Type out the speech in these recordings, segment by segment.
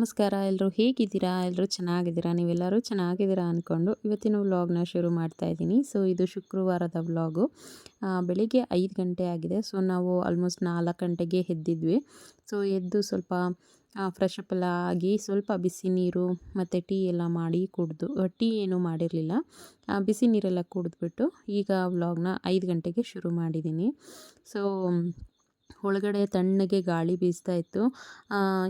ನಮಸ್ಕಾರ. ಎಲ್ಲರೂ ಹೇಗಿದ್ದೀರಾ? ಎಲ್ಲರೂ ಚೆನ್ನಾಗಿದ್ದೀರಾ? ನೀವೆಲ್ಲರೂ ಚೆನ್ನಾಗಿದ್ದೀರಾ ಅಂದ್ಕೊಂಡು ಇವತ್ತಿನ ವ್ಲಾಗ್ನ ಶುರು ಮಾಡ್ತಾ ಇದ್ದೀನಿ. ಸೊ, ಇದು ಶುಕ್ರವಾರದ ವ್ಲಾಗು. ಬೆಳಿಗ್ಗೆ ಐದು ಗಂಟೆ ಆಗಿದೆ. ಸೊ, ನಾವು ಆಲ್ಮೋಸ್ಟ್ ನಾಲ್ಕು ಗಂಟೆಗೆ ಎದ್ದಿದ್ವಿ. ಸೊ, ಎದ್ದು ಸ್ವಲ್ಪ ಫ್ರೆಶ್ ಅಪ್ ಆಗಿ ಸ್ವಲ್ಪ ಬಿಸಿ ನೀರು ಮತ್ತು ಟೀ ಎಲ್ಲ ಮಾಡಿ ಕುಡಿದು ಟೀ ಏನೂ ಮಾಡಿರಲಿಲ್ಲ. ಬಿಸಿ ನೀರೆಲ್ಲ ಕುಡಿದ್ಬಿಟ್ಟು ಈಗ ವ್ಲಾಗ್ನ ಐದು ಗಂಟೆಗೆ ಶುರು ಮಾಡಿದ್ದೀನಿ. ಸೊ ಒಳಗಡೆ ತಣ್ಣಗೆ ಗಾಳಿ ಬೀಸ್ತಾ ಇತ್ತು.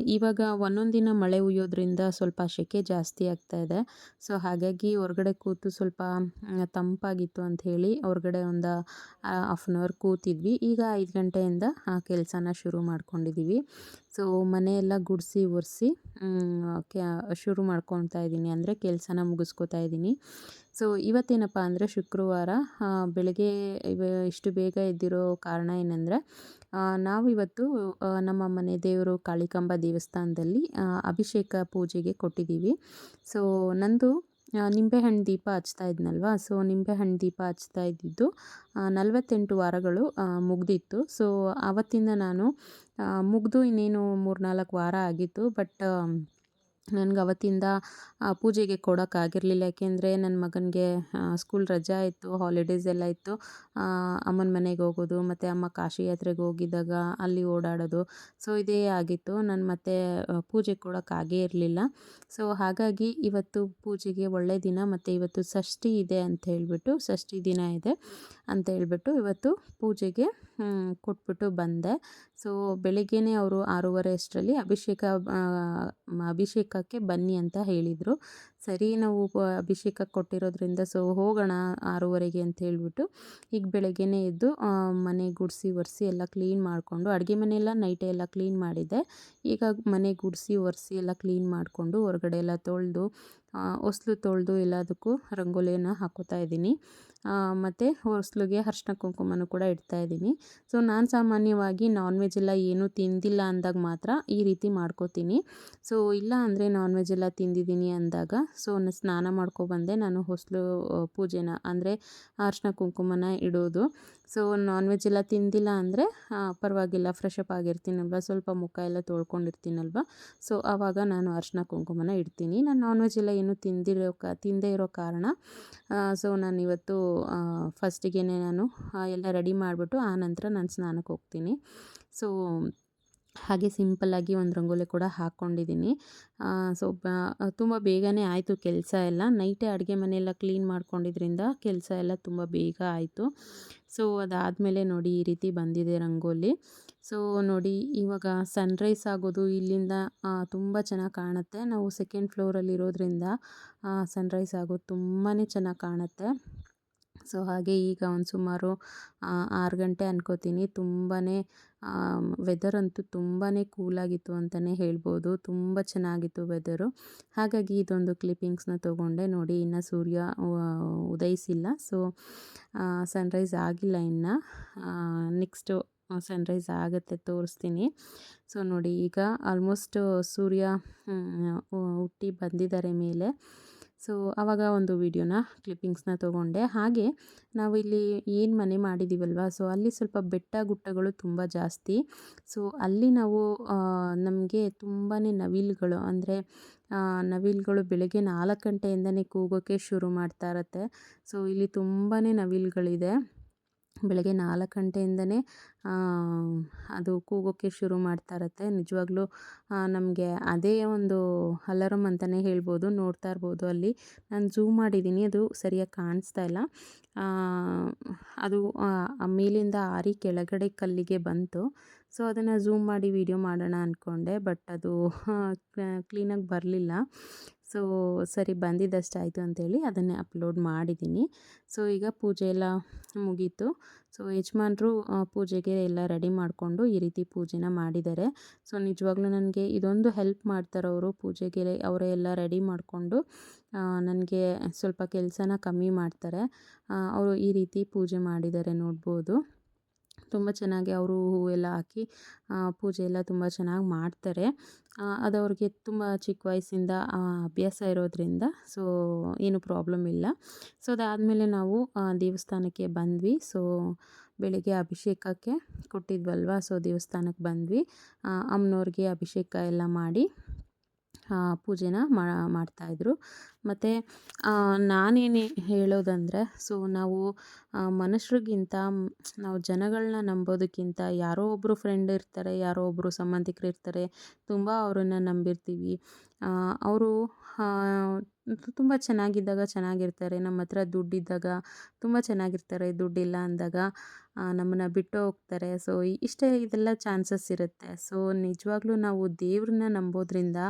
ಇವಾಗ ಒಂದೊಂದು ದಿನ ಮಳೆ ಉಯ್ಯೋದ್ರಿಂದ ಸ್ವಲ್ಪ ಸೆಕೆ ಜಾಸ್ತಿ ಆಗ್ತಾ ಇದೆ. ಸೊ, ಹಾಗಾಗಿ ಹೊರಗಡೆ ಕೂತು ಸ್ವಲ್ಪ ತಂಪಾಗಿತ್ತು ಅಂತ ಹೇಳಿ ಹೊರಗಡೆ ಒಂದು ಹಾಫ್ ಆನ್ ಅವರ್ ಕೂತಿದ್ವಿ. ಈಗ ಐದು ಗಂಟೆಯಿಂದ ಆ ಕೆಲಸನ ಶುರು ಮಾಡ್ಕೊಂಡಿದ್ದೀವಿ ಸೊ, ಮನೆಯೆಲ್ಲ ಗುಡಿಸಿ, ಒರೆಸಿ ಶುರು ಮಾಡ್ಕೊತಾ ಇದ್ದೀನಿ ಅಂದರೆ ಕೆಲಸನ ಮುಗಿಸ್ಕೊತಾ ಇದ್ದೀನಿ ಸೊ, ಇವತ್ತೇನಪ್ಪ ಅಂದರೆ ಶುಕ್ರವಾರ ಬೆಳಗ್ಗೆ ಇವ, ಇಷ್ಟು ಬೇಗ ಎದ್ದಿರೋ ಕಾರಣ ಏನಂದರೆ ನಾವು ಇವತ್ತು ನಮ್ಮ ಮನೆ ದೇವರು ಕಾಳಿಕಾಂಬ ದೇವಸ್ಥಾನದಲ್ಲಿ ಅಭಿಷೇಕ ಪೂಜೆಗೆ ಕೊಟ್ಟಿದ್ದೀವಿ. ಸೊ, ನಂದು ನಿಂಬೆಹಣ್ಣು ದೀಪ ಹಚ್ತಾ ಇದ್ನಲ್ವ? ಸೊ, ನಿಂಬೆಹಣ್ಣು ದೀಪ ಹಚ್ತಾ ಇದ್ದಿದ್ದು ನಲವತ್ತೆಂಟು ವಾರಗಳು ಮುಗ್ದಿತ್ತು. ಸೊ, ಆವತ್ತಿಂದ ನಾನು ಮುಗಿದು ಇನ್ನೇನು ಮೂರು ನಾಲ್ಕು ವಾರ ಆಗಿತ್ತು, ಬಟ್ ನನಗೆ ಅವತ್ತಿಂದ ಪೂಜೆಗೆ ಕೊಡೋಕ್ಕಾಗಿರಲಿಲ್ಲ ಯಾಕೆಂದರೆ ನನ್ನ ಮಗನಿಗೆ ಸ್ಕೂಲ್ ರಜಾ ಇತ್ತು ಹಾಲಿಡೇಸ್ ಎಲ್ಲ ಇತ್ತು. ಅಮ್ಮನ ಮನೆಗೆ ಹೋಗೋದು, ಮತ್ತು ಅಮ್ಮ ಕಾಶಿ ಯಾತ್ರೆಗೆ ಹೋಗಿದ್ದಾಗ ಅಲ್ಲಿ ಓಡಾಡೋದು. ಸೊ ಇದೇ ಆಗಿತ್ತು. ನಾನು ಮತ್ತೆ ಪೂಜೆ ಕೊಡೋಕ್ಕಾಗೇ ಇರಲಿಲ್ಲ. ಸೊ ಹಾಗಾಗಿ ಇವತ್ತು ಪೂಜೆಗೆ ಒಳ್ಳೆ ದಿನ, ಮತ್ತು ಇವತ್ತು ಷಷ್ಠಿ ಇದೆ ಅಂತ ಹೇಳಿಬಿಟ್ಟು, ಷಷ್ಠಿ ದಿನ ಇದೆ ಅಂತ ಹೇಳಿಬಿಟ್ಟು ಇವತ್ತು ಪೂಜೆಗೆ ಕೊಟ್ಬಿಟ್ಟು ಬಂದೆ. ಸೊ ಬೆಳಿಗ್ಗೆನೇ ಅವರು ಆರೂವರೆ ಅಷ್ಟರಲ್ಲಿ ಅಭಿಷೇಕ ಅಭಿಷೇಕಕ್ಕೆ ಬನ್ನಿ ಅಂತ ಹೇಳಿದರು. ಸರಿ ನಾವು ಅಭಿಷೇಕ ಕೊಟ್ಟಿರೋದ್ರಿಂದ, ಸೊ ಹೋಗೋಣ ಆರೂವರೆಗೆ ಅಂತ ಹೇಳಿಬಿಟ್ಟು, ಈಗ ಬೆಳಗ್ಗೆನೇ ಎದ್ದು ಮನೆ ಗುಡಿಸಿ ಒರೆಸಿ ಎಲ್ಲ ಕ್ಲೀನ್ ಮಾಡಿಕೊಂಡು, ಅಡುಗೆ ಮನೆಯೆಲ್ಲ ನೈಟೇ ಎಲ್ಲ ಕ್ಲೀನ್ ಮಾಡಿದ್ದೆ. ಈಗ ಮನೆ ಗುಡಿಸಿ ಒರೆಸಿ ಎಲ್ಲ ಕ್ಲೀನ್ ಮಾಡಿಕೊಂಡು, ಹೊರಗಡೆ ಎಲ್ಲ ತೊಳೆದು ಹೊಸ್ಲು ತೊಳೆದು ಎಲ್ಲದಕ್ಕೂ ರಂಗೋಲಿಯನ್ನು ಹಾಕೋತಾ ಇದ್ದೀನಿ. ಮತ್ತು ಹೊಸ್ಲಿಗೆ ಅರ್ಶಿನ ಕುಂಕುಮನೂ ಕೂಡ ಇಡ್ತಾ ಇದ್ದೀನಿ. ಸೊ ನಾನು ಸಾಮಾನ್ಯವಾಗಿ ನಾನ್ ವೆಜ್ ಎಲ್ಲ ಏನೂ ತಿಂದಿಲ್ಲ ಅಂದಾಗ ಮಾತ್ರ ಈ ರೀತಿ ಮಾಡ್ಕೋತೀನಿ. ಸೊ ಇಲ್ಲ ಅಂದರೆ ನಾನ್ ವೆಜ್ ಎಲ್ಲ ತಿಂದಿದ್ದೀನಿ ಅಂದಾಗ ಸೊ ಸ್ನಾನ ಮಾಡ್ಕೊಬಂದೆ ನಾನು ಹೊಸಲು ಪೂಜೆನ, ಅಂದರೆ ಅರ್ಶಿನ ಕುಂಕುಮನ ಇಡೋದು. ಸೊ ನಾನ್ ವೆಜ್ ಎಲ್ಲ ತಿಂದಿಲ್ಲ ಅಂದರೆ ಪರವಾಗಿಲ್ಲ ಫ್ರೆಶ್ ಅಪ್ ಆಗಿರ್ತೀನಲ್ವ? ಸ್ವಲ್ಪ ಮುಖ ಎಲ್ಲ ತೊಳ್ಕೊಂಡಿರ್ತೀನಲ್ವ? ಸೊ ಆವಾಗ ನಾನು ಅರ್ಶಿನ ಕುಂಕುಮನ ಇಡ್ತೀನಿ. ನಾನು ನಾನ್ ವೆಜ್ ಎಲ್ಲ ಏನು ತಿಂದಿರೋ ಕ, ತಿಂದೇ ಇರೋ ಕಾರಣ ಸೊ ನಾನು ಇವತ್ತು ಫಸ್ಟಿಗೆ ನಾನು ಎಲ್ಲ ರೆಡಿ ಮಾಡಿಬಿಟ್ಟು ನಂತರ ನಾನು ಸ್ನಾನಕ್ಕೆ ಹೋಗ್ತೀನಿ. ಸೊ ಹಾಗೆ ಸಿಂಪಲ್ಲಾಗಿ ಒಂದು ರಂಗೋಲಿ ಕೂಡ ಹಾಕ್ಕೊಂಡಿದ್ದೀನಿ ಸೊ ತುಂಬ ಬೇಗನೆ ಆಯಿತು ಕೆಲಸ ಎಲ್ಲ. ನೈಟೇ ಅಡುಗೆ ಮನೆಯೆಲ್ಲ ಕ್ಲೀನ್ ಮಾಡ್ಕೊಂಡಿದ್ರಿಂದ ಕೆಲಸ ಎಲ್ಲ ತುಂಬ ಬೇಗ ಆಯಿತು. ಸೊ, ಅದಾದಮೇಲೆ ನೋಡಿ ಈ ರೀತಿ ಬಂದಿದೆ ರಂಗೋಲಿ. ಸೊ, ನೋಡಿ ಇವಾಗ ಸನ್ರೈಸ್ ಆಗೋದು ಇಲ್ಲಿಂದ ತುಂಬ ಚೆನ್ನಾಗಿ ಕಾಣುತ್ತೆ. ನಾವು ಸೆಕೆಂಡ್ ಫ್ಲೋರಲ್ಲಿ ಇರೋದ್ರಿಂದ ಸನ್ರೈಸ್ ಆಗೋದು ತುಂಬಾ ಚೆನ್ನಾಗಿ ಕಾಣುತ್ತೆ. ಸೊ ಹಾಗೆ ಈಗ ಒಂದು ಸುಮಾರು ಆರು ಗಂಟೆ ಅನ್ಕೋತೀನಿ. ತುಂಬಾ ವೆದರ್ ಅಂತೂ ತುಂಬಾ ಕೂಲಾಗಿತ್ತು ಅಂತಲೇ ಹೇಳ್ಬೋದು. ತುಂಬ ಚೆನ್ನಾಗಿತ್ತು ವೆದರು ಹಾಗಾಗಿ ಇದೊಂದು ಕ್ಲಿಪ್ಪಿಂಗ್ಸ್ನ ತೊಗೊಂಡೆ. ನೋಡಿ, ಇನ್ನು ಸೂರ್ಯ ಉದಯಿಸಿಲ್ಲ. ಸೊ ಸನ್ರೈಸ್ ಆಗಿಲ್ಲ ಇನ್ನು. ನೆಕ್ಸ್ಟು ಸನ್ರೈಸ್ ಆಗುತ್ತೆ ತೋರಿಸ್ತೀನಿ. ಸೊ ನೋಡಿ, ಈಗ ಆಲ್ಮೋಸ್ಟ್ ಸೂರ್ಯ ಹುಟ್ಟಿ ಬಂದಿದ್ದಾರೆ ಮೇಲೆ. ಸೊ ಆವಾಗ ಒಂದು ವಿಡಿಯೋನ ಕ್ಲಿಪ್ಪಿಂಗ್ಸ್ನ ತೊಗೊಂಡೆ. ಹಾಗೆ ನಾವು ಇಲ್ಲಿ ಏನು ಮನೆ ಮಾಡಿದ್ದೀವಲ್ವ ಸೊ ಅಲ್ಲಿ ಸ್ವಲ್ಪ ಬೆಟ್ಟ ಗುಟ್ಟಗಳು ತುಂಬ ಜಾಸ್ತಿ. ಸೊ ಅಲ್ಲಿ ನಾವು ನಮಗೆ ತುಂಬಾ ನವಿಲುಗಳು, ಅಂದರೆ ನವಿಲುಗಳು ಬೆಳಗ್ಗೆ ನಾಲ್ಕು ಗಂಟೆಯಿಂದನೇ ಕೂಗೋಕ್ಕೆ ಶುರು ಮಾಡ್ತಾ ಇರತ್ತೆ. ಸೊ ಇಲ್ಲಿ ತುಂಬಾ ನವಿಲುಗಳಿದೆ. ಬೆಳಗ್ಗೆ ನಾಲ್ಕು ಗಂಟೆಯಿಂದನೇ ಅದು ಕೂಗೋಕ್ಕೆ ಶುರು ಮಾಡ್ತಾ ಇರತ್ತೆ. ನಿಜವಾಗ್ಲೂ ನಮಗೆ ಅದೇ ಒಂದು ಅಲಾರಮ್ ಅಂತಲೇ ಹೇಳ್ಬೋದು, ನೋಡ್ತಾ ಇರ್ಬೋದು ಅಲ್ಲಿ. ನಾನು ಝೂಮ್ ಮಾಡಿದ್ದೀನಿ, ಅದು ಸರಿಯಾಗಿ ಕಾಣಿಸ್ತಾ ಇಲ್ಲ. ಅದು ಮೇಲಿಂದ ಆರಿ ಕೆಳಗಡೆ ಕಲ್ಲಿಗೆ ಬಂತು. ಸೊ, ಅದನ್ನು ಝೂಮ್ ಮಾಡಿ ವಿಡಿಯೋ ಮಾಡೋಣ ಅಂದ್ಕೊಂಡೆ ಬಟ್ ಅದು ಕ್ಲೀನಾಗಿ ಬರಲಿಲ್ಲ. ಸೊ, ಸರಿ ಬಂದಿದ್ದಷ್ಟಾಯಿತು ಅಂತೇಳಿ ಅದನ್ನೇ ಅಪ್ಲೋಡ್ ಮಾಡಿದ್ದೀನಿ. ಸೊ, ಈಗ ಪೂಜೆ ಎಲ್ಲ ಮುಗೀತು. ಸೊ, ಯಜಮಾನರು ಪೂಜೆಗೆ ಎಲ್ಲ ರೆಡಿ ಮಾಡಿಕೊಂಡು ಈ ರೀತಿ ಪೂಜೆನ ಮಾಡಿದ್ದಾರೆ. ಸೊ, ನಿಜವಾಗ್ಲೂ ನನಗೆ ಇದೊಂದು ಹೆಲ್ಪ್ ಮಾಡ್ತಾರವರು ಪೂಜೆಗೆ, ಅವರೇ ಎಲ್ಲ ರೆಡಿ ಮಾಡಿಕೊಂಡು ನನಗೆ ಸ್ವಲ್ಪ ಕೆಲಸನ ಕಮ್ಮಿ ಮಾಡ್ತಾರೆ. ಅವರು ಈ ರೀತಿ ಪೂಜೆ ಮಾಡಿದ್ದಾರೆ ನೋಡ್ಬೋದು. ತುಂಬ ಚೆನ್ನಾಗಿ ಅವರು ಎಲ್ಲ ಹಾಕಿ ಪೂಜೆ ಎಲ್ಲ ತುಂಬ ಚೆನ್ನಾಗಿ ಮಾಡ್ತಾರೆ. ಅದು ಅವ್ರಿಗೆ ತುಂಬ ಚಿಕ್ಕ ವಯಸ್ಸಿಂದ ಅಭ್ಯಾಸ ಇರೋದ್ರಿಂದ ಸೊ, ಏನು ಪ್ರಾಬ್ಲಮ್ ಇಲ್ಲ. ಸೊ, ಅದಾದಮೇಲೆ ನಾವು ದೇವಸ್ಥಾನಕ್ಕೆ ಬಂದ್ವಿ. ಸೊ, ಬೆಳಿಗ್ಗೆ ಅಭಿಷೇಕಕ್ಕೆ ಕೊಟ್ಟಿದ್ವಲ್ವ? ಸೊ, ದೇವಸ್ಥಾನಕ್ಕೆ ಬಂದ್ವಿ. ಅಮ್ಮನವ್ರಿಗೆ ಅಭಿಷೇಕ ಎಲ್ಲ ಮಾಡಿ ಪೂಜೆನ ಮಾಡ್ತಾಯಿದ್ರು. ಮತ್ತು ನಾನೇನು ಹೇಳೋದಂದರೆ, ಸೊ, ನಾವು ಮನುಷ್ಯರಿಗಿಂತ ನಾವು ಜನಗಳನ್ನ ನಂಬೋದಕ್ಕಿಂತ ಯಾರೋ ಒಬ್ಬರು ಫ್ರೆಂಡ್ ಇರ್ತಾರೆ, ಯಾರೋ ಒಬ್ಬರು ಸಂಬಂಧಿಕರು ಇರ್ತಾರೆ, ತುಂಬ ಅವರನ್ನು ನಂಬಿರ್ತೀವಿ. ಅವರು ತುಂಬ ಚೆನ್ನಾಗಿದ್ದಾಗ ಚೆನ್ನಾಗಿರ್ತಾರೆ ನಮ್ಮ ಹತ್ರ ದುಡ್ಡಿದ್ದಾಗ ತುಂಬ ಚೆನ್ನಾಗಿರ್ತಾರೆ, ದುಡ್ಡಿಲ್ಲ ಅಂದಾಗ ನಮ್ಮನ್ನು ಬಿಟ್ಟು ಹೋಗ್ತಾರೆ. ಸೊ ಇಷ್ಟೇ ಇದೆಲ್ಲ ಚಾನ್ಸಸ್ ಇರುತ್ತೆ. ಸೊ, ನಿಜವಾಗ್ಲೂ ನಾವು ದೇವ್ರನ್ನ ನಂಬೋದ್ರಿಂದ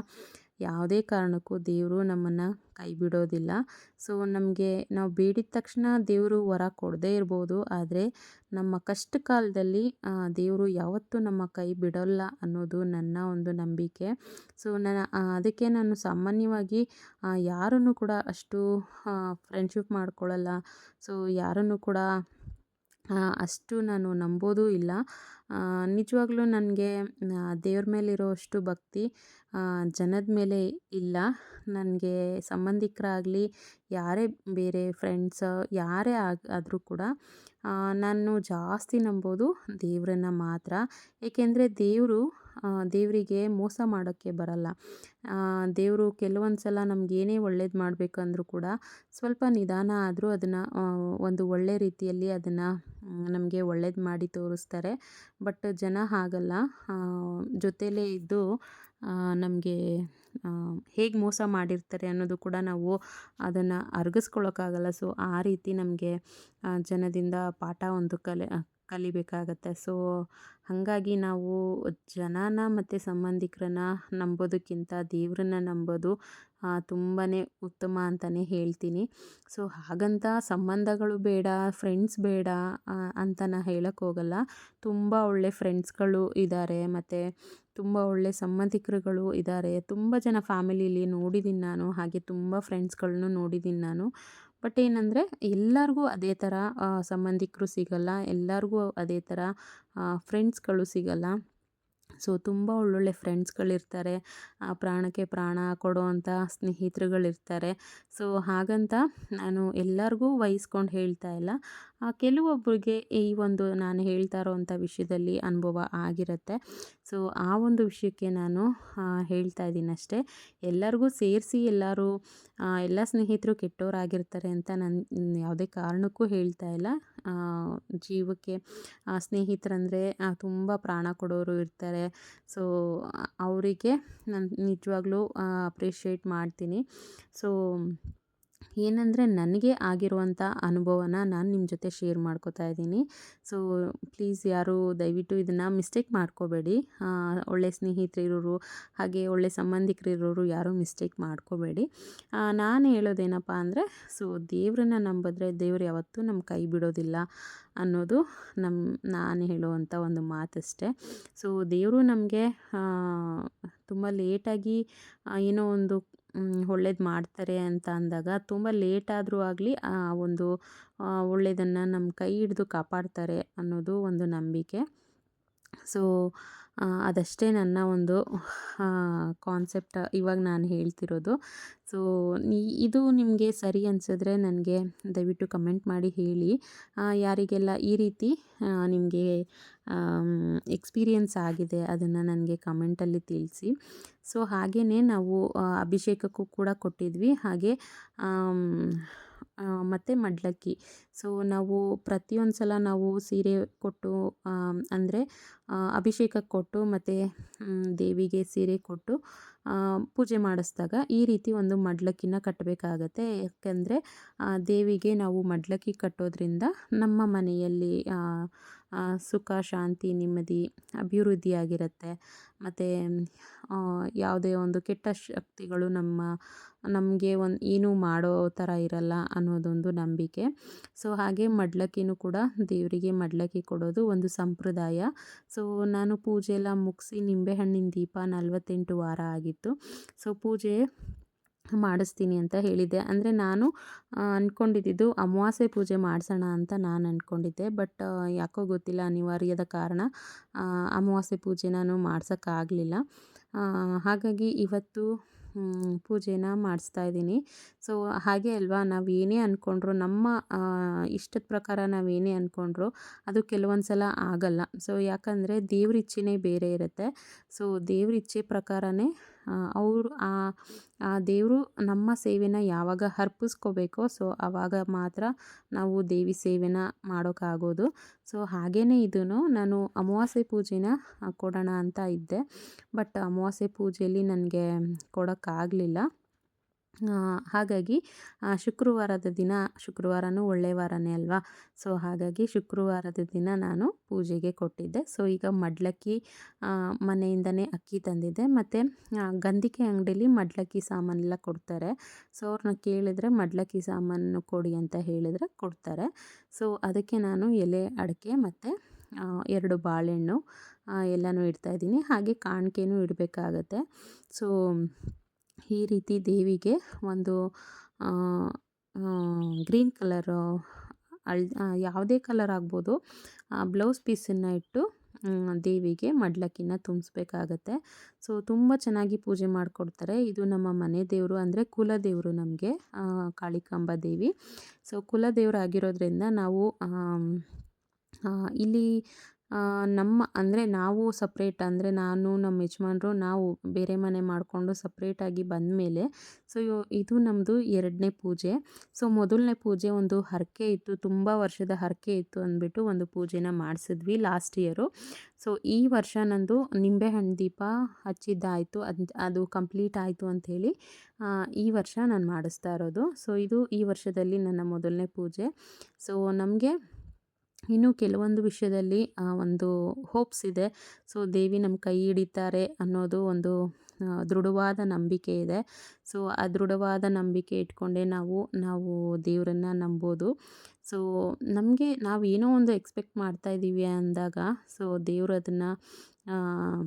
ಯಾವುದೇ ಕಾರಣಕ್ಕೂ ದೇವರು ನಮ್ಮನ್ನು ಕೈ ಬಿಡೋದಿಲ್ಲ ಸೊ ನಮಗೆ ನಾವು ಬೇಡಿದ ತಕ್ಷಣ ದೇವರು ವರ ಕೊಡದೇ ಇರ್ಬೋದು. ಆದರೆ, ನಮ್ಮ ಕಷ್ಟ ಕಾಲದಲ್ಲಿ ದೇವರು ಯಾವತ್ತೂ ನಮ್ಮ ಕೈ ಬಿಡೋಲ್ಲ ಅನ್ನೋದು ನನ್ನ ಒಂದು ನಂಬಿಕೆ. ಸೊ ನನ್ನ ಅದಕ್ಕೆ ನಾನು ಸಾಮಾನ್ಯವಾಗಿ ಯಾರನ್ನು ಕೂಡ ಅಷ್ಟು ಫ್ರೆಂಡ್ಶಿಪ್ ಮಾಡ್ಕೊಳ್ಳಲ್ಲ. ಸೊ ಯಾರನ್ನು ಕೂಡ ಅಷ್ಟು ನಾನು ನಂಬೋದು ಇಲ್ಲ. ನಿಜವಾಗ್ಲೂ ನನಗೆ ದೇವ್ರ ಮೇಲಿರೋ ಅಷ್ಟು ಭಕ್ತಿ ಜನದ ಮೇಲೆ ಇಲ್ಲ. ನನಗೆ ಸಂಬಂಧಿಕರಾಗಲಿ, ಯಾರೇ ಬೇರೆ ಫ್ರೆಂಡ್ಸ್, ಯಾರೇ ಆಗ, ಆದರೂ ಕೂಡ ನಾನು ಜಾಸ್ತಿ ನಂಬೋದು ದೇವರನ್ನ ಮಾತ್ರ. ಏಕೆಂದರೆ ದೇವರು ದೇವರಿಗೆ ಮೋಸ ಮಾಡೋಕ್ಕೆ ಬರಲ್ಲ. ದೇವರು ಕೆಲವೊಂದು ಸಲ ನಮ್ಗೆ ಏನೇ ಒಳ್ಳೇದು ಮಾಡಬೇಕಂದ್ರೂ ಕೂಡ ಸ್ವಲ್ಪ ನಿಧಾನ ಆದರೂ ಅದನ್ನು ಒಂದು ಒಳ್ಳೆ ರೀತಿಯಲ್ಲಿ ಅದನ್ನು ನಮಗೆ ಒಳ್ಳೇದು ಮಾಡಿ ತೋರಿಸ್ತಾರೆ. ಬಟ್ ಜನ ಹಾಗಲ್ಲ. ಜೊತೆಯಲ್ಲೇ ಇದ್ದು ನಮಗೆ ಹೇಗೆ ಮೋಸ ಮಾಡಿರ್ತಾರೆ ಅನ್ನೋದು ಕೂಡ ನಾವು ಅದನ್ನು ಅರಗಿಸ್ಕೊಳ್ಳೋಕ್ಕಾಗಲ್ಲ ಸೊ, ಆ ರೀತಿ ನಮಗೆ ಜನದಿಂದ ಪಾಠ ಒಂದು ಕಲೆ ಕಲಿಬೇಕಾಗತ್ತೆ. ಸೊ, ಹಾಗಾಗಿ ನಾವು ಜನನ ಮತ್ತು ಸಂಬಂಧಿಕರನ್ನ ನಂಬೋದಕ್ಕಿಂತ ದೇವ್ರನ್ನ ನಂಬೋದು ತುಂಬಾ ಉತ್ತಮ ಅಂತಲೇ ಹೇಳ್ತೀನಿ. ಸೊ, ಹಾಗಂತ ಸಂಬಂಧಗಳು ಬೇಡ ಫ್ರೆಂಡ್ಸ್ ಬೇಡ ಅಂತ ನಾನು ಹೇಳಕ್ಕೆ ಹೋಗಲ್ಲ. ತುಂಬ ಒಳ್ಳೆ ಫ್ರೆಂಡ್ಸ್ಗಳು ಇದ್ದಾರೆ ಮತ್ತು ತುಂಬ ಒಳ್ಳೆ ಸಂಬಂಧಿಕರುಗಳು ಇದ್ದಾರೆ ತುಂಬ ಜನ ಫ್ಯಾಮಿಲಿಲಿ ನೋಡಿದ್ದೀನಿ ನಾನು, ಹಾಗೆ ತುಂಬ ಫ್ರೆಂಡ್ಸ್ಗಳನ್ನೂ ನೋಡಿದ್ದೀನಿ ನಾನು. ಬಟ್ ಏನಂದರೆ ಎಲ್ಲರಿಗೂ ಅದೇ ಥರ ಸಂಬಂಧಿಕರು ಸಿಗಲ್ಲ, ಎಲ್ಲರಿಗೂ ಅದೇ ಥರ ಫ್ರೆಂಡ್ಸ್ಗಳು ಸಿಗಲ್ಲ. ಸೊ, ತುಂಬ ಒಳ್ಳೊಳ್ಳೆ ಫ್ರೆಂಡ್ಸ್ಗಳಿರ್ತಾರೆ ಪ್ರಾಣಕ್ಕೆ ಪ್ರಾಣ ಕೊಡುವಂಥ ಸ್ನೇಹಿತರುಗಳಿರ್ತಾರೆ. ಸೊ, ಹಾಗಂತ ನಾನು ಎಲ್ಲರಿಗೂ ವಹಿಸ್ಕೊಂಡು ಹೇಳ್ತಾ ಇಲ್ಲ. ಕೆಲವೊಬ್ಬರಿಗೆ ಈ ಒಂದು ನಾನು ಹೇಳ್ತಾ ಇರೋವಂಥ ವಿಷಯದಲ್ಲಿ ಅನುಭವ ಆಗಿರುತ್ತೆ. ಸೊ ಆ ಒಂದು ವಿಷಯಕ್ಕೆ ನಾನು ಹೇಳ್ತಾ ಇದ್ದೀನಿ ಅಷ್ಟೇ. ಎಲ್ಲರಿಗೂ ಸೇರಿಸಿ ಎಲ್ಲರೂ ಎಲ್ಲ ಸ್ನೇಹಿತರು ಕೆಟ್ಟವರಾಗಿರ್ತಾರೆ ಅಂತ ನಾನು ಯಾವುದೇ ಕಾರಣಕ್ಕೂ ಹೇಳ್ತಾ ಇಲ್ಲ. ಜೀವಕ್ಕೆ ಸ್ನೇಹಿತರಂದರೆ ತುಂಬ ಪ್ರಾಣ ಕೊಡೋರು ಇರ್ತಾರೆ. ಸೊ ಅವರಿಗೆ ನಾನು ನಿಜವಾಗ್ಲೂ ಅಪ್ರಿಷಿಯೇಟ್ ಮಾಡ್ತೀನಿ. ಸೊ ಏನಂದರೆ ನನಗೆ ಆಗಿರುವಂಥ ಅನುಭವನ ನಾನು ನಿಮ್ಮ ಜೊತೆ ಶೇರ್ ಮಾಡ್ಕೋತಾ ಇದ್ದೀನಿ. ಸೊ ಪ್ಲೀಸ್ ಯಾರು ದಯವಿಟ್ಟು ಇದನ್ನು ಮಿಸ್ಟೇಕ್ ಮಾಡ್ಕೋಬೇಡಿ. ಒಳ್ಳೆ ಸ್ನೇಹಿತರಿರೋರು, ಹಾಗೆ ಒಳ್ಳೆ ಸಂಬಂಧಿಕರಿರೋರು ಯಾರೂ ಮಿಸ್ಟೇಕ್ ಮಾಡ್ಕೋಬೇಡಿ. ನಾನು ಹೇಳೋದೇನಪ್ಪ ಅಂದರೆ ಸೊ ದೇವ್ರನ್ನ ನಂಬಿದ್ರೆ ದೇವ್ರು ಯಾವತ್ತೂ ನಮ್ಮ ಕೈ ಬಿಡೋದಿಲ್ಲ ಅನ್ನೋದು ನಮ್ಮ ನಾನು ಹೇಳುವಂಥ ಒಂದು ಮಾತಷ್ಟೆ. ಸೊ ದೇವರು ನಮಗೆ ತುಂಬ ಲೇಟಾಗಿ ಏನೋ ಒಂದು ಒಳ್ಳೇದು ಮಾಡ್ತಾರೆ ಅಂತ ಅಂದಾಗ ತುಂಬ ಲೇಟಾದರೂ ಆಗಲಿ, ಆ ಒಂದು ಒಳ್ಳೆಯದನ್ನು ನಮ್ಮ ಕೈ ಹಿಡಿದು ಕಾಪಾಡ್ತಾರೆ ಅನ್ನೋದು ಒಂದು ನಂಬಿಕೆ. ಸೊ ಅದಷ್ಟೇ ನನ್ನ ಒಂದು ಕಾನ್ಸೆಪ್ಟ್ ಇವಾಗ ನಾನು ಹೇಳ್ತಿರೋದು. ಸೊ ಇದು ನಿಮಗೆ ಸರಿ ಅನಿಸಿದ್ರೆ ನನಗೆ ದಯವಿಟ್ಟು ಕಮೆಂಟ್ ಮಾಡಿ ಹೇಳಿ. ಯಾರಿಗೆಲ್ಲ ಈ ರೀತಿ ನಿಮಗೆ ಎಕ್ಸ್ಪೀರಿಯನ್ಸ್ ಆಗಿದೆ ಅದನ್ನು ನನಗೆ ಕಮೆಂಟಲ್ಲಿ ತಿಳಿಸಿ. ಸೊ ಹಾಗೆಯೇ ನಾವು ಅಭಿಷೇಕಕ್ಕೂ ಕೂಡ ಕೊಟ್ಟಿದ್ವಿ. ಹಾಗೆ ಮತ್ತು ಮಡ್ಲಕ್ಕಿ. ಸೊ ನಾವು ಪ್ರತಿಯೊಂದು ಸಲ ನಾವು ಸೀರೆ ಕೊಟ್ಟು ಅಂದರೆ ಅಭಿಷೇಕಕ್ಕೆ ಕೊಟ್ಟು ಮತ್ತು ದೇವಿಗೆ ಸೀರೆ ಕೊಟ್ಟು ಪೂಜೆ ಮಾಡಿಸ್ದಾಗ ಈ ರೀತಿ ಒಂದು ಮಡ್ಲಕ್ಕಿನ ಕಟ್ಟಬೇಕಾಗತ್ತೆ ಯಾಕೆಂದರೆ ದೇವಿಗೆ ನಾವು ಮಡ್ಲಕ್ಕಿ ಕಟ್ಟೋದ್ರಿಂದ ನಮ್ಮ ಮನೆಯಲ್ಲಿ ಸುಖ, ಶಾಂತಿ, ನೆಮ್ಮದಿ, ಅಭಿವೃದ್ಧಿಯಾಗಿರುತ್ತೆ. ಮತ್ತು ಯಾವುದೇ ಒಂದು ಕೆಟ್ಟ ಶಕ್ತಿಗಳು ನಮ್ಮ, ನಮಗೆ ಒಂದು ಏನೂ ಮಾಡೋ ಥರ ಇರಲ್ಲ ಅನ್ನೋದೊಂದು ನಂಬಿಕೆ. ಸೊ, ಹಾಗೆ ಮಡ್ಲಕ್ಕಿನೂ ಕೂಡ ದೇವರಿಗೆ ಮಡ್ಲಕ್ಕಿ ಕೊಡೋದು ಒಂದು ಸಂಪ್ರದಾಯ. ಸೊ, ನಾನು ಪೂಜೆ ಎಲ್ಲ ಮುಗಿಸಿ ನಿಂಬೆಹಣ್ಣಿನ ದೀಪ ನಲವತ್ತೆಂಟು ವಾರ ಆಗಿತ್ತು. ಸೊ, ಪೂಜೆ ಮಾಡಿಸ್ತೀನಿ ಅಂತ ಹೇಳಿದ್ದೆ. ಅಂದರೆ ನಾನು ಅಂದ್ಕೊಂಡಿದ್ದು ಅಮಾವಾಸ್ಯೆ ಪೂಜೆ ಮಾಡಿಸೋಣ ಅಂತ ನಾನು ಅಂದ್ಕೊಂಡಿದ್ದೆ ಬಟ್ ಯಾಕೋ ಗೊತ್ತಿಲ್ಲ ಅನಿವಾರ್ಯದ ಕಾರಣ ಅಮಾವಾಸ್ಯೆ ಪೂಜೆ ನಾನು ಮಾಡ್ಸೋಕ್ಕಾಗಲಿಲ್ಲ ಹಾಗಾಗಿ ಇವತ್ತು ಪೂಜೆನ ಮಾಡಿಸ್ತಾ ಇದ್ದೀನಿ. ಸೊ, ಹಾಗೆ ಅಲ್ವಾ, ನಾವು ಏನೇ ಅಂದ್ಕೊಂಡ್ರು ನಮ್ಮ ಇಷ್ಟದ ಪ್ರಕಾರ ನಾವು ಏನೇ ಅಂದ್ಕೊಂಡ್ರು ಅದು ಕೆಲವೊಂದು ಸಲ ಆಗಲ್ಲ. ಸೊ, ಯಾಕಂದರೆ ದೇವ್ರ ಇಚ್ಛೆನೇ ಬೇರೆ ಇರುತ್ತೆ. ಸೊ, ದೇವ್ರ ಇಚ್ಛೆ ಪ್ರಕಾರನೇ ಅವರು ಆ ಆ ದೇವರು ನಮ್ಮ ಸೇವೆನ ಯಾವಾಗ ಅರ್ಪಿಸ್ಕೋಬೇಕೋ, ಸೊ ಆವಾಗ ಮಾತ್ರ ನಾವು ದೇವಿ ಸೇವೆನ ಮಾಡೋಕ್ಕಾಗೋದು ಸೊ ಹಾಗೇ ಇದೂ ನಾನು ಅಮಾವಾಸ್ಯೆ ಪೂಜೆನ ಕೊಡೋಣ ಅಂತ ಇದ್ದೆ. ಬಟ್ ಅಮಾವಾಸ್ಯೆ ಪೂಜೆಯಲ್ಲಿ ನನಗೆ ಕೊಡೋಕ್ಕಾಗಲಿಲ್ಲ. ಹಾಗಾಗಿ ಶುಕ್ರವಾರದ ದಿನ, ಶುಕ್ರವಾರನೂ ಒಳ್ಳೆಯ ವಾರನೇ ಅಲ್ವಾ? ಸೊ, ಹಾಗಾಗಿ ಶುಕ್ರವಾರದ ದಿನ ನಾನು ಪೂಜೆಗೆ ಕೊಟ್ಟಿದ್ದೆ. ಸೊ, ಈಗ ಮಡ್ಲಕ್ಕಿ ಮನೆಯಿಂದನೇ ಅಕ್ಕಿ ತಂದಿದ್ದೆ. ಮತ್ತು ಗಂಧಿಕೆ ಅಂಗಡೀಲಿ ಮಡ್ಲಕ್ಕಿ ಸಾಮಾನೆಲ್ಲ ಕೊಡ್ತಾರೆ. ಸೊ, ಅವ್ರನ್ನ ಕೇಳಿದರೆ ಮಡ್ಲಕ್ಕಿ ಸಾಮಾನು ಕೊಡಿ ಅಂತ ಹೇಳಿದರೆ ಕೊಡ್ತಾರೆ. ಸೊ, ಅದಕ್ಕೆ ನಾನು ಎಲೆ, ಅಡಿಕೆ ಮತ್ತು ಎರಡು ಬಾಳೆಹಣ್ಣು ಎಲ್ಲನೂ ಇಡ್ತಾಯಿದ್ದೀನಿ ಹಾಗೆ ಕಾಣಿಕೆನೂ ಇಡಬೇಕಾಗತ್ತೆ. ಸೊ ಈ ರೀತಿ ದೇವಿಗೆ ಒಂದು ಗ್ರೀನ್ ಕಲರು, ಅಳ್ ಯಾವುದೇ ಕಲರ್ ಆಗ್ಬೋದು ಬ್ಲೌಸ್ ಪೀಸನ್ನು ಇಟ್ಟು ದೇವಿಗೆ ಮಡ್ಲಕ್ಕಿನ ತುಂಬಿಸ್ಬೇಕಾಗತ್ತೆ. ಸೊ, ತುಂಬ ಚೆನ್ನಾಗಿ ಪೂಜೆ ಮಾಡಿಕೊಡ್ತಾರೆ. ಇದು ನಮ್ಮ ಮನೆ ದೇವರು ಅಂದರೆ ಕುಲದೇವರು ನಮಗೆ ಕಾಳಿಕಾಂಬ ದೇವಿ. ಸೊ, ಕುಲದೇವರು ಆಗಿರೋದ್ರಿಂದ ನಾವು ಇಲ್ಲಿ ನಮ್ಮ ಅಂದರೆ ನಾವು ಸಪ್ರೇಟ್ ಅಂದರೆ ನಾನು ನಮ್ಮ ಯಜಮಾನ್ರು ನಾವು ಬೇರೆ ಮನೆ ಮಾಡಿಕೊಂಡು ಸಪ್ರೇಟಾಗಿ ಬಂದಮೇಲೆ ಸೊ ಇದು ನಮ್ಮದು ಎರಡನೇ ಪೂಜೆ. ಸೊ ಮೊದಲನೇ ಪೂಜೆ ಒಂದು ಹರಕೆ ಇತ್ತು, ತುಂಬ ವರ್ಷದ ಹರಕೆ ಇತ್ತು ಅಂದ್ಬಿಟ್ಟು ಒಂದು ಪೂಜೆನ ಮಾಡಿಸಿದ್ವಿ ಲಾಸ್ಟ್ ಇಯರು ಸೊ ಈ ವರ್ಷ ನಂದು ನಿಂಬೆಹಣ್ಣು ದೀಪ ಹಚ್ಚಿದ್ದಾಯಿತು, ಅದು ಅದು ಕಂಪ್ಲೀಟ್ ಆಯಿತು ಅಂಥೇಳಿ ಈ ವರ್ಷ ನಾನು ಮಾಡಿಸ್ತಾ ಇರೋದು. ಸೊ ಇದು ಈ ವರ್ಷದಲ್ಲಿ ನನ್ನ ಮೊದಲನೇ ಪೂಜೆ. ಸೊ ನಮಗೆ ಇನ್ನು ಕೆಲವೊಂದು ವಿಷಯದಲ್ಲಿ ಒಂದು ಹೋಪ್ಸ್ ಇದೆ. ಸೊ ದೇವಿ ನಮ್ಮ ಕೈ ಹಿಡಿತಾರೆ ಅನ್ನೋದು ಒಂದು ದೃಢವಾದ ನಂಬಿಕೆ ಇದೆ. ಸೊ, ಆ ದೃಢವಾದ ನಂಬಿಕೆ ಇಟ್ಕೊಂಡೇ ನಾವು ನಾವು ದೇವರನ್ನ ನಂಬೋದು. ಸೊ, ನಮಗೆ ನಾವು ಏನೋ ಒಂದು ಎಕ್ಸ್ಪೆಕ್ಟ್ ಮಾಡ್ತಾ ಇದ್ದೀವಿ ಅಂದಾಗ, ಸೊ, ದೇವರು ಅದನ್ನು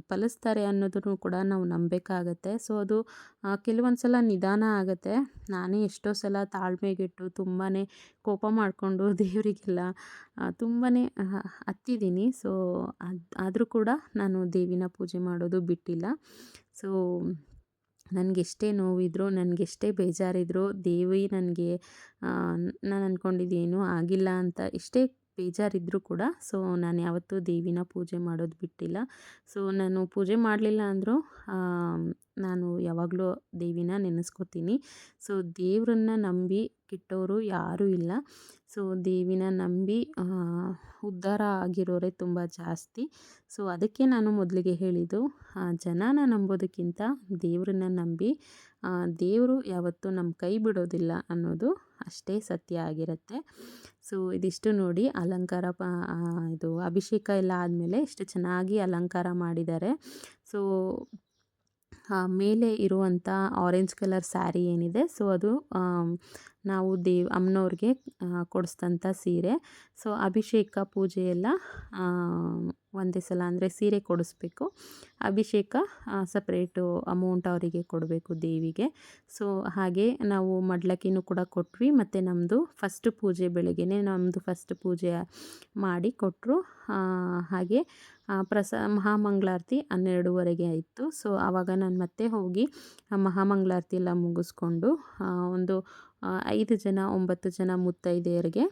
ಫಲಿಸ್ತಾರೆ ಅನ್ನೋದನ್ನು ಕೂಡ ನಾವು ನಂಬಬೇಕಾಗತ್ತೆ. ಸೊ, ಅದು ಕೆಲವೊಂದು ಸಲ ನಿಧಾನ ಆಗುತ್ತೆ. ನಾನೇ ಎಷ್ಟೋ ಸಲ ತಾಳ್ಮೆಗೆಟ್ಟು ತುಂಬಾ ಕೋಪ ಮಾಡಿಕೊಂಡು ದೇವರಿಗೆಲ್ಲ ತುಂಬಾ ಹತ್ತಿದ್ದೀನಿ. ಸೊ, ಅದು, ಆದರೂ ಕೂಡ ನಾನು ದೇವಿನ ಪೂಜೆ ಮಾಡೋದು ಬಿಟ್ಟಿಲ್ಲ. ಸೊ ನನಗೆಷ್ಟೇ ನೋವಿದ್ರು ನನಗೆಷ್ಟೇ ಬೇಜಾರಿದ್ರು ದೇವಿ ನನಗೆ ನಾನು ಅಂದ್ಕೊಂಡಿದ್ದೇನು ಆಗಿಲ್ಲ ಅಂತ ಎಷ್ಟೇ ಬೇಜಾರಿದ್ದರೂ ಕೂಡ, ಸೊ ನಾನು ಯಾವತ್ತೂ ದೇವಿನ ಪೂಜೆ ಮಾಡೋದು ಬಿಟ್ಟಿಲ್ಲ. ಸೊ ನಾನು ಪೂಜೆ ಮಾಡಲಿಲ್ಲ ಅಂದರೂ ನಾನು ಯಾವಾಗಲೂ ದೇವಿನ ನೆನೆಸ್ಕೋತೀನಿ. ಸೊ ದೇವ್ರನ್ನ ನಂಬಿ ಕೆಟ್ಟವರು ಯಾರೂ ಇಲ್ಲ. ಸೊ ದೇವಿನ ನಂಬಿ ಉದ್ಧಾರ ಆಗಿರೋರೆ ತುಂಬ ಜಾಸ್ತಿ. ಸೊ ಅದಕ್ಕೆ ನಾನು ಮೊದಲಿಗೆ ಹೇಳಿದ್ದು ಜನನ ನಂಬೋದಕ್ಕಿಂತ ದೇವ್ರನ್ನ ನಂಬಿ ದೇವರು ಯಾವತ್ತೂ ನಮ್ಮ ಕೈ ಬಿಡೋದಿಲ್ಲ ಅನ್ನೋದು ಅಷ್ಟೇ ಸತ್ಯ ಆಗಿರುತ್ತೆ. ಸೊ, ಇದಿಷ್ಟು ನೋಡಿ ಅಲಂಕಾರ ಪ ಇದು ಅಭಿಷೇಕ ಎಲ್ಲ ಆದಮೇಲೆ ಇಷ್ಟು ಚೆನ್ನಾಗಿ ಅಲಂಕಾರ ಮಾಡಿದ್ದಾರೆ. ಸೊ ಮೇಲೆ ಇರುವಂಥ ಆರೆಂಜ್ ಕಲರ್ ಸ್ಯಾರಿ ಏನಿದೆ, ಸೊ, ಅದು ನಾವು ದೇವ್, ಅಮ್ಮನವ್ರಿಗೆ ಕೊಡಿಸಿದಂಥ ಸೀರೆ. ಸೊ, ಅಭಿಷೇಕ ಪೂಜೆ ಎಲ್ಲ ಒಂದೇ ಸಲ ಅಂದರೆ ಸೀರೆ ಕೊಡಿಸ್ಬೇಕು. ಅಭಿಷೇಕ ಸಪ್ರೇಟು ಅಮೌಂಟ್ ಅವರಿಗೆ ಕೊಡಬೇಕು ದೇವಿಗೆ. ಸೊ, ಹಾಗೆ ನಾವು ಮಡ್ಲಕ್ಕಿನೂ ಕೂಡ ಕೊಟ್ವಿ. ಮತ್ತು ನಮ್ಮದು ಫಸ್ಟ್ ಪೂಜೆ ಬೆಳಗ್ಗೆ ನಮ್ಮದು ಫಸ್ಟ್ ಪೂಜೆ ಮಾಡಿ ಕೊಟ್ಟರು ಹಾಗೆ ಪ್ರಸ, ಮಹಾಮಂಗಳಾರತಿ ಹನ್ನೆರಡುವರೆಗೆ ಆಯಿತು. ಸೊ, ಆವಾಗ ನಾನು ಮತ್ತೆ ಹೋಗಿ ಮಹಾಮಂಗಳಾರತಿ ಎಲ್ಲ ಮುಗಿಸ್ಕೊಂಡು ಒಂದು ಐದು ಜನ, ಒಂಬತ್ತು ಜನ ಮುತ್ತೈದೆಯರಿಗೆ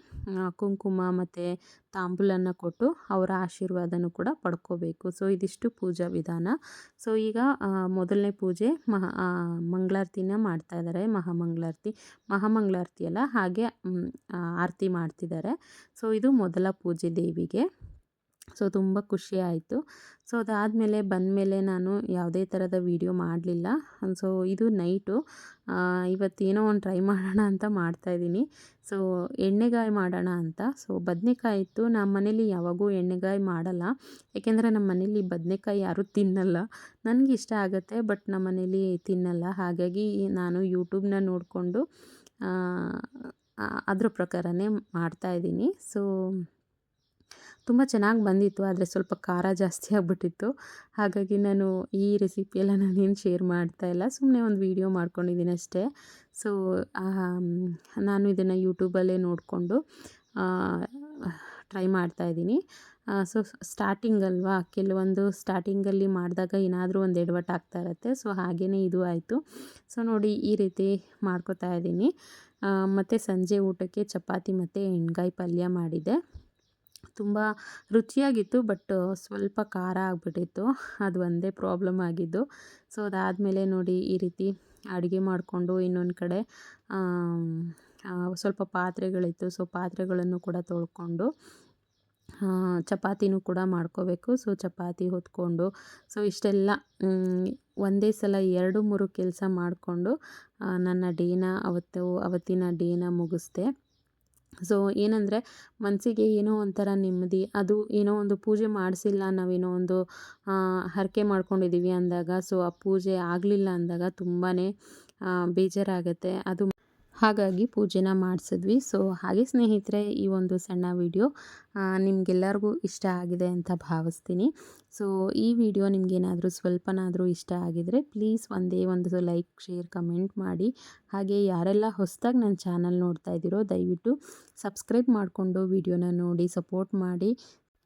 ಕುಂಕುಮ ಮತ್ತು ತಾಂಬೂಲನ ಕೊಟ್ಟು ಅವರ ಆಶೀರ್ವಾದನೂ ಕೂಡ ಪಡ್ಕೋಬೇಕು. ಸೊ, ಇದಿಷ್ಟು ಪೂಜಾ ವಿಧಾನ. ಸೊ, ಈಗ ಮೊದಲನೇ ಪೂಜೆ ಮಹಾ ಮಂಗಳಾರತಿನ ಮಾಡ್ತಾ ಇದ್ದಾರೆ ಮಹಾಮಂಗಳಾರತಿ. ಮಹಾಮಂಗಳಾರತಿ ಅಲ್ಲ, ಹಾಗೆ ಆರತಿ ಮಾಡ್ತಿದ್ದಾರೆ ಸೊ, ಇದು ಮೊದಲ ಪೂಜೆ ದೇವಿಗೆ. ಸೊ, ತುಂಬ ಖುಷಿ ಆಯಿತು. ಸೊ, ಅದಾದಮೇಲೆ ಬಂದಮೇಲೆ ನಾನು ಯಾವುದೇ ಥರದ ವೀಡಿಯೋ ಮಾಡಲಿಲ್ಲ. ಸೊ, ಇದು ನೈಟು. ಇವತ್ತೇನೋ ಒಂದು ಟ್ರೈ ಮಾಡೋಣ ಅಂತ ಮಾಡ್ತಾಯಿದ್ದೀನಿ ಸೊ, ಎಣ್ಣೆಗಾಯಿ ಮಾಡೋಣ ಅಂತ. ಸೊ, ಬದನೆಕಾಯಿ ಇತ್ತು. ನಮ್ಮ ಮನೇಲಿ ಯಾವಾಗೂ ಎಣ್ಣೆಗಾಯಿ ಮಾಡಲ್ಲ. ಏಕೆಂದರೆ ನಮ್ಮ ಮನೇಲಿ ಬದನೆಕಾಯಿ ಯಾರೂ ತಿನ್ನಲ್ಲ. ನನಗೆ ಇಷ್ಟ ಆಗುತ್ತೆ, ಬಟ್ ನಮ್ಮ ಮನೇಲಿ ತಿನ್ನಲ್ಲ. ಹಾಗಾಗಿ ನಾನು ಯೂಟ್ಯೂಬ್ನ ನೋಡಿಕೊಂಡು ಅದ್ರ ಪ್ರಕಾರನೇ ಮಾಡ್ತಾಯಿದ್ದೀನಿ ಸೊ ತುಂಬ ಚೆನ್ನಾಗಿ ಬಂದಿತ್ತು, ಆದರೆ ಸ್ವಲ್ಪ ಖಾರ ಜಾಸ್ತಿ ಆಗಿಬಿಟ್ಟಿತ್ತು. ಹಾಗಾಗಿ ನಾನು ಈ ರೆಸಿಪಿಯೆಲ್ಲ ನಾನೇನು ಶೇರ್ ಮಾಡ್ತಾ ಇಲ್ಲ ಸುಮ್ಮನೆ ಒಂದು ವೀಡಿಯೋ ಮಾಡ್ಕೊಂಡಿದ್ದೀನಿ ಅಷ್ಟೇ. ಸೊ ನಾನು ಇದನ್ನು ಯೂಟ್ಯೂಬಲ್ಲೇ ನೋಡಿಕೊಂಡು ಟ್ರೈ ಮಾಡ್ತಾ ಇದ್ದೀನಿ. ಸೊ ಸ್ಟಾರ್ಟಿಂಗ್ ಅಲ್ವಾ ಕೆಲವೊಂದು ಸ್ಟಾರ್ಟಿಂಗಲ್ಲಿ ಮಾಡಿದಾಗ ಏನಾದರೂ ಒಂದು ಎಡವಟ್ಟು ಆಗ್ತಾ ಇರುತ್ತೆ, ಸೊ ಹಾಗೇ ಇದು ಆಯಿತು. ಸೊ ನೋಡಿ, ಈ ರೀತಿ ಮಾಡ್ಕೋತಾ ಇದ್ದೀನಿ. ಮತ್ತು ಸಂಜೆ ಊಟಕ್ಕೆ ಚಪಾತಿ ಮತ್ತು ಎಣ್ಗಾಯಿ ಪಲ್ಯ ಮಾಡಿದ್ದೆ. ತುಂಬ ರುಚಿಯಾಗಿತ್ತು ಬಟ್ ಸ್ವಲ್ಪ ಖಾರ ಆಗಿಬಿಟ್ಟಿತ್ತು. ಅದು ಒಂದೇ ಪ್ರಾಬ್ಲಮ್ ಆಗಿದ್ದು. ಸೊ ಅದಾದಮೇಲೆ ನೋಡಿ ಈ ರೀತಿ ಅಡುಗೆ ಮಾಡಿಕೊಂಡು ಇನ್ನೊಂದು ಕಡೆ ಸ್ವಲ್ಪ ಪಾತ್ರೆಗಳಿತ್ತು. ಸೊ ಪಾತ್ರೆಗಳನ್ನು ಕೂಡ ತೊಳ್ಕೊಂಡು ಚಪಾತಿನೂ ಕೂಡ ಮಾಡ್ಕೋಬೇಕು. ಸೊ ಚಪಾತಿ ಹೊತ್ಕೊಂಡು ಸೊ ಇಷ್ಟೆಲ್ಲ ಒಂದೇ ಸಲ ಎರಡು, ಮೂರು ಕೆಲಸ ಮಾಡಿಕೊಂಡು ನನ್ನ ಡೇನ ಅವತ್ತು, ಅವತ್ತಿನ ಡೇನ ಮುಗಿಸ್ದೆ. ಸೊ, ಏನಂದರೆ ಮನಸ್ಸಿಗೆ ಏನೋ ಒಂಥರ ನೆಮ್ಮದಿ, ಅದು ಏನೋ ಒಂದು ಪೂಜೆ ಮಾಡಿಸಿಲ್ಲ, ನಾವೇನೋ ಒಂದು ಹರಕೆ ಮಾಡ್ಕೊಂಡಿದ್ದೀವಿ ಅಂದಾಗ, ಸೊ, ಆ ಪೂಜೆ ಆಗಲಿಲ್ಲ ಅಂದಾಗ ತುಂಬಾ ಬೇಜಾರಾಗುತ್ತೆ. ಅದು ಹಾಗಾಗಿ ಪೂಜೆನ ಮಾಡಿಸಿದ್ವಿ. ಸೊ ಹಾಗೆ ಸ್ನೇಹಿತರೆ, ಈ ಒಂದು ಸಣ್ಣ ವಿಡಿಯೋ ನಿಮಗೆಲ್ಲರಿಗೂ ಇಷ್ಟ ಆಗಿದೆ ಅಂತ ಭಾವಿಸ್ತೀನಿ. ಸೊ ಈ ವಿಡಿಯೋ ನಿಮಗೇನಾದರೂ ಸ್ವಲ್ಪನಾದರೂ ಇಷ್ಟ ಆಗಿದರೆ ಪ್ಲೀಸ್ ಒಂದೇ ಒಂದು ಲೈಕ್ ಶೇರ್ ಕಮೆಂಟ್ ಮಾಡಿ. ಹಾಗೆ ಯಾರೆಲ್ಲ ಹೊಸದಾಗಿ ನನ್ನ ಚಾನಲ್ ನೋಡ್ತಾ ಇದ್ದೀರೋ, ದಯವಿಟ್ಟು ಸಬ್ಸ್ಕ್ರೈಬ್ ಮಾಡಿಕೊಂಡು ವಿಡಿಯೋನ ನೋಡಿ ಸಪೋರ್ಟ್ ಮಾಡಿ.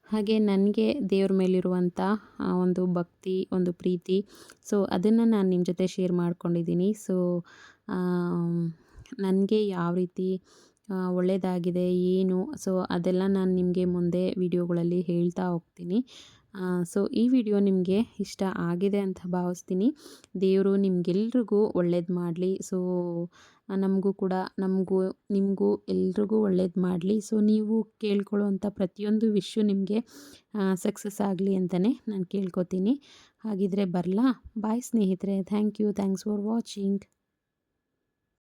ಹಾಗೆ ನನಗೆ ದೇವ್ರ ಮೇಲಿರುವಂಥ ಒಂದು ಭಕ್ತಿ, ಒಂದು ಪ್ರೀತಿ ಸೊ ಅದನ್ನು ನಾನು ನಿಮ್ಮ ಜೊತೆ ಶೇರ್ ಮಾಡ್ಕೊಂಡಿದ್ದೀನಿ. ಸೊ ನನಗೆ ಯಾವ ರೀತಿ ಒಳ್ಳೆಯದಾಗಿದೆ ಏನು? ಸೊ ಅದೆಲ್ಲ ನಾನು ನಿಮಗೆ ಮುಂದೆ ವಿಡಿಯೋಗಳಲ್ಲಿ ಹೇಳ್ತಾ ಹೋಗ್ತೀನಿ. ಸೊ ಈ ವಿಡಿಯೋ ನಿಮಗೆ ಇಷ್ಟ ಆಗಿದೆ ಅಂತ ಭಾವಿಸ್ತೀನಿ. ದೇವರು ನಿಮಗೆಲ್ರಿಗೂ ಒಳ್ಳೇದು ಮಾಡಲಿ. ಸೊ ನಮಗೂ ಕೂಡ, ನಮಗೂ, ನಿಮಗೂ ಎಲ್ರಿಗೂ ಒಳ್ಳೇದು ಮಾಡಲಿ. ಸೊ ನೀವು ಕೇಳ್ಕೊಳ್ಳುವಂಥ ಪ್ರತಿಯೊಂದು ವಿಶ್ವ ನಿಮಗೆ ಸಕ್ಸಸ್ ಆಗಲಿ ಅಂತಲೇ ನಾನು ಕೇಳ್ಕೊತೀನಿ. ಹಾಗಿದ್ರೆ ಬರಲಾ? ಬಾಯ್ ಸ್ನೇಹಿತರೆ. Thank you thanks for watching